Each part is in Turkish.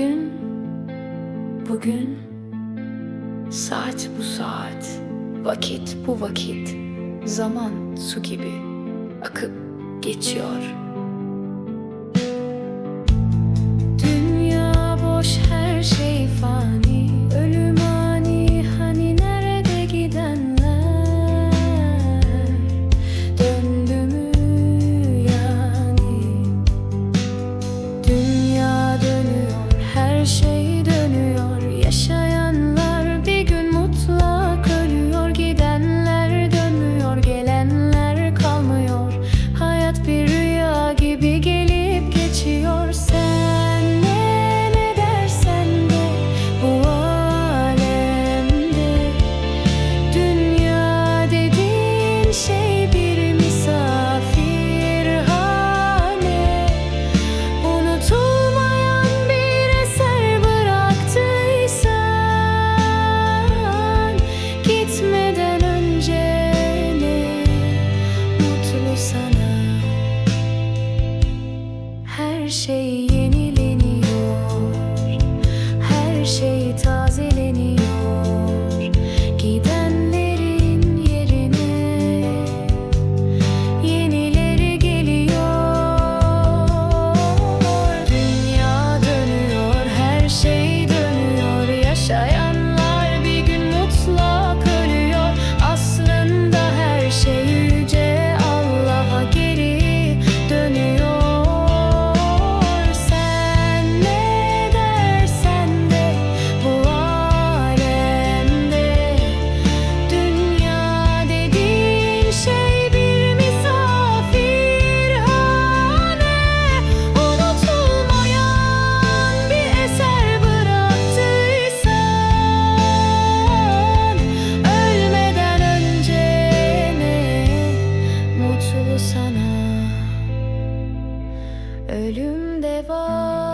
gün, bugün, saat bu saat, vakit bu vakit, zaman su gibi akıp geçiyor.'' şey yenileniyor. Her şey sana. Ölüm de var.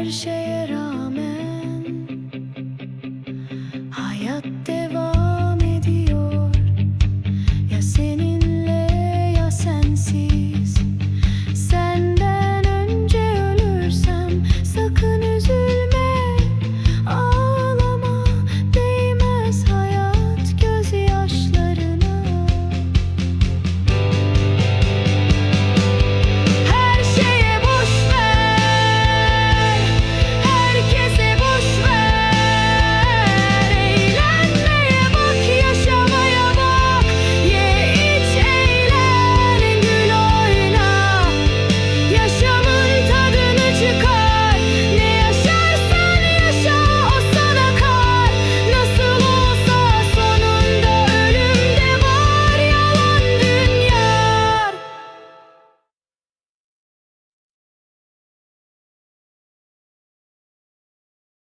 her şeye rağmen hayat devam